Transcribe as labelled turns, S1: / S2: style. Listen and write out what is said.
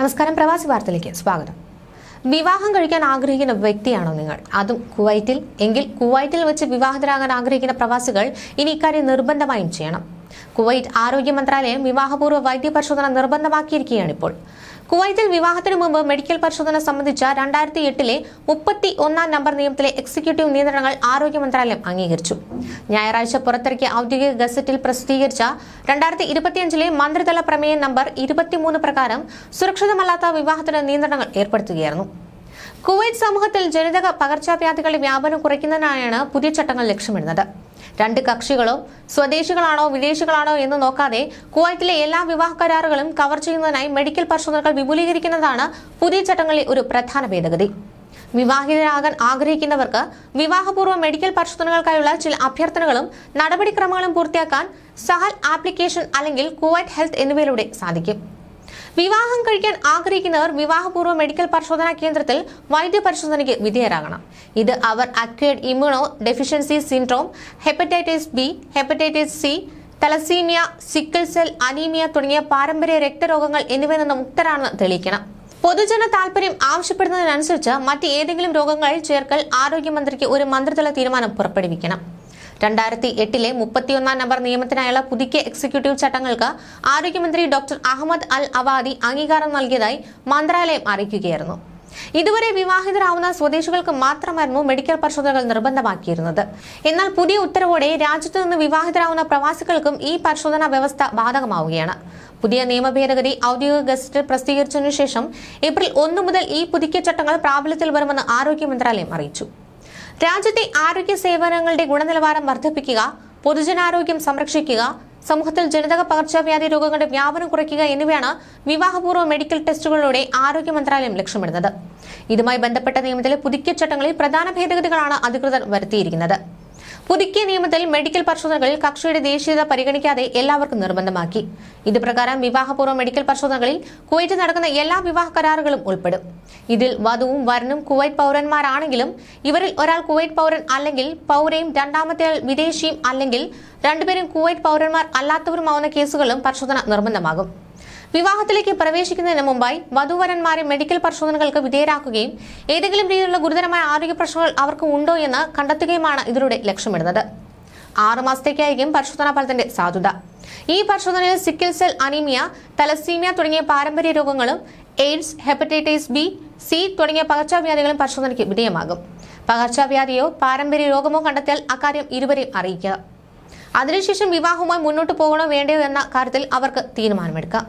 S1: നമസ്കാരം പ്രവാസി വാർത്തയിലേക്ക് സ്വാഗതം. വിവാഹം കഴിക്കാൻ ആഗ്രഹിക്കുന്ന വ്യക്തിയാണോ നിങ്ങൾ? അതും കുവൈറ്റിൽ. എങ്കിൽ കുവൈറ്റിൽ വെച്ച് വിവാഹിതരാകാൻ ആഗ്രഹിക്കുന്ന പ്രവാസികൾ ഇനി ഇക്കാര്യം നിർബന്ധമായും ചെയ്യണം. കുവൈറ്റ് ആരോഗ്യ മന്ത്രാലയം വിവാഹപൂർവ വൈദ്യ പരിശോധന ഇപ്പോൾ. കുവൈറ്റിൽ വിവാഹത്തിനു മുമ്പ് മെഡിക്കൽ പരിശോധന സംബന്ധിച്ച രണ്ടായിരത്തി എട്ടിലെ മുപ്പത്തി ഒന്നാം നമ്പർ നിയമത്തിലെ എക്സിക്യൂട്ടീവ് നിയന്ത്രണങ്ങൾ ആരോഗ്യ മന്ത്രാലയം അംഗീകരിച്ചു. ഞായറാഴ്ച പുറത്തിറക്കിയ ഔദ്യോഗിക ഗസറ്റിൽ പ്രസിദ്ധീകരിച്ച രണ്ടായിരത്തി ഇരുപത്തിയഞ്ചിലെ മന്ത്രിതല പ്രമേയ നമ്പർ ഇരുപത്തിമൂന്ന് പ്രകാരം സുരക്ഷിതമല്ലാത്ത വിവാഹത്തിന് നിയന്ത്രണങ്ങൾ ഏർപ്പെടുത്തുകയായിരുന്നു. കുവൈറ്റ് സമൂഹത്തിൽ ജനിതക പകർച്ചവ്യാധികളുടെ വ്യാപനം കുറയ്ക്കുന്നതിനായാണ് പുതിയ ചട്ടങ്ങൾ ലക്ഷ്യമിടുന്നത്. രണ്ട് കക്ഷികളോ സ്വദേശികളാണോ വിദേശികളാണോ എന്ന് നോക്കാതെ കുവൈറ്റിലെ എല്ലാ വിവാഹ കരാറുകളും കവർ ചെയ്യുന്നതിനായി മെഡിക്കൽ പരിശോധനകൾ വിപുലീകരിക്കുന്നതാണ് പുതിയ ചട്ടങ്ങളിലെ ഒരു പ്രധാന ഭേദഗതി. വിവാഹിതരാകാൻ ആഗ്രഹിക്കുന്നവർക്ക് വിവാഹപൂർവ മെഡിക്കൽ പരിശോധനകൾക്കായുള്ള ചില അഭ്യർത്ഥനകളും നടപടിക്രമങ്ങളും പൂർത്തിയാക്കാൻ സഹൽ ആപ്ലിക്കേഷൻ അല്ലെങ്കിൽ കുവൈറ്റ് ഹെൽത്ത് എന്നിവയിലൂടെ സാധിക്കും. വിവാഹം കഴിക്കാൻ ആഗ്രഹിക്കുന്നവർ വിവാഹപൂർവ മെഡിക്കൽ പരിശോധനാ കേന്ദ്രത്തിൽ വൈദ്യപരിശോധനയ്ക്ക് വിധേയരാകണം. ഇത് അവർ acquired immuno deficiency syndrome hepatitis B hepatitis C thalassaemia sickle cell anaemia തുടങ്ങിയ പാരമ്പര്യ രക്തരോഗങ്ങൾ എന്നിവയിൽ നിന്ന് മുക്തരാണെന്ന് തെളിയിക്കണം. പൊതുജന താൽപര്യം ആവശ്യപ്പെടുന്നതിനനുസരിച്ച് മറ്റ് ഏതെങ്കിലും രോഗങ്ങൾ ചേർക്കൽ ആരോഗ്യമന്ത്രിക്ക് ഒരു മന്ത്രിതല തീരുമാനം പുറപ്പെടുവിക്കണം. രണ്ടായിരത്തി എട്ടിലെ മുപ്പത്തിയൊന്നാം നമ്പർ നിയമത്തിനായുള്ള പുതുക്കിയ എക്സിക്യൂട്ടീവ് ചട്ടങ്ങൾക്ക് ആരോഗ്യമന്ത്രി ഡോക്ടർ അഹമ്മദ് അൽ അവാദി അംഗീകാരം നൽകിയതായി മന്ത്രാലയം അറിയിക്കുകയായിരുന്നു. ഇതുവരെ വിവാഹിതരാവുന്ന സ്വദേശികൾക്ക് മാത്രമായിരുന്നു മെഡിക്കൽ പരിശോധനകൾ നിർബന്ധമാക്കിയിരുന്നത്. എന്നാൽ പുതിയ ഉത്തരവോടെ രാജ്യത്തു നിന്ന് വിവാഹിതരാവുന്ന പ്രവാസികൾക്കും ഈ പരിശോധനാ വ്യവസ്ഥ ബാധകമാവുകയാണ്. പുതിയ നിയമ ഭേദഗതി ഔദ്യോഗിക ഗസറ്റിൽ പ്രസിദ്ധീകരിച്ചതിനു ശേഷം ഏപ്രിൽ ഒന്ന് മുതൽ ഈ പുതുക്കിയ ചട്ടങ്ങൾ പ്രാബല്യത്തിൽ വരുമെന്ന് ആരോഗ്യ മന്ത്രാലയം അറിയിച്ചു. രാജ്യത്തെ ആരോഗ്യ സേവനങ്ങളുടെ ഗുണനിലവാരം വർദ്ധിപ്പിക്കുക പൊതുജനാരോഗ്യം സംരക്ഷിക്കുക സമൂഹത്തിൽ ജനിതക പകർച്ചവ്യാധി രോഗങ്ങളുടെ വ്യാപനം കുറയ്ക്കുക എന്നിവയാണ് വിവാഹപൂർവ മെഡിക്കൽ ടെസ്റ്റുകളിലൂടെ ആരോഗ്യ മന്ത്രാലയം ലക്ഷ്യമിടുന്നത്. ഇതുമായി ബന്ധപ്പെട്ട നിയമത്തിലെ പുതുക്കിയ ചട്ടങ്ങളിൽ പ്രധാന ഭേദഗതികളാണ് അധികൃതർ വരുത്തിയിരിക്കുന്നത്. പുതുക്കിയ നിയമത്തിൽ മെഡിക്കൽ പരിശോധനകൾ കക്ഷിയുടെ ദേശീയത പരിഗണിക്കാതെ എല്ലാവർക്കും നിർബന്ധമാക്കി. ഇത് പ്രകാരം വിവാഹപൂർവ മെഡിക്കൽ പരിശോധനകളിൽ കുവൈറ്റ് നടക്കുന്ന എല്ലാ വിവാഹ കരാറുകളും ഉൾപ്പെടും. ഇതിൽ വധുവും വരനും കുവൈറ്റ് പൗരന്മാരാണെങ്കിലും ഇവരിൽ ഒരാൾ കുവൈറ്റ് പൗരൻ അല്ലെങ്കിൽ പൗരയും രണ്ടാമത്തെ വിദേശിയും അല്ലെങ്കിൽ രണ്ടുപേരും കുവൈറ്റ് പൗരന്മാർ അല്ലാത്തവരുമാവുന്ന കേസുകളും പരിശോധന നിർബന്ധമാകും. വിവാഹത്തിലേക്ക് പ്രവേശിക്കുന്നതിന് മുമ്പായി വധുവരന്മാരെ മെഡിക്കൽ പരിശോധനകൾക്ക് വിധേയരാക്കുകയും ഏതെങ്കിലും രീതിയിലുള്ള ഗുരുതരമായ ആരോഗ്യ പ്രശ്നങ്ങൾ അവർക്ക് ഉണ്ടോ എന്ന് കണ്ടെത്തുകയുമാണ് ഇതിലൂടെ ലക്ഷ്യമിടുന്നത്. ആറു മാസത്തേക്കായിരിക്കും പരിശോധനാ ഫലത്തിന്റെ സാധുത. ഈ പരിശോധനയിൽ സിക്കിൾ സെൽ അനീമിയ തലസീമിയ തുടങ്ങിയ പാരമ്പര്യ രോഗങ്ങളും എയ്ഡ്സ് ഹെപ്പറ്റൈറ്റിസ് ബി സി തുടങ്ങിയ പകർച്ചവ്യാധികളും പരിശോധനയ്ക്ക് വിധേയമാകും. പകർച്ചവ്യാധിയോ പാരമ്പര്യ രോഗമോ കണ്ടെത്തിയാൽ അക്കാര്യം ഇരുവരെയും അറിയിക്കുക. അതിനുശേഷം വിവാഹവുമായി മുന്നോട്ട് പോകണോ വേണ്ടയോ എന്ന കാര്യത്തിൽ അവർക്ക് തീരുമാനമെടുക്കാം.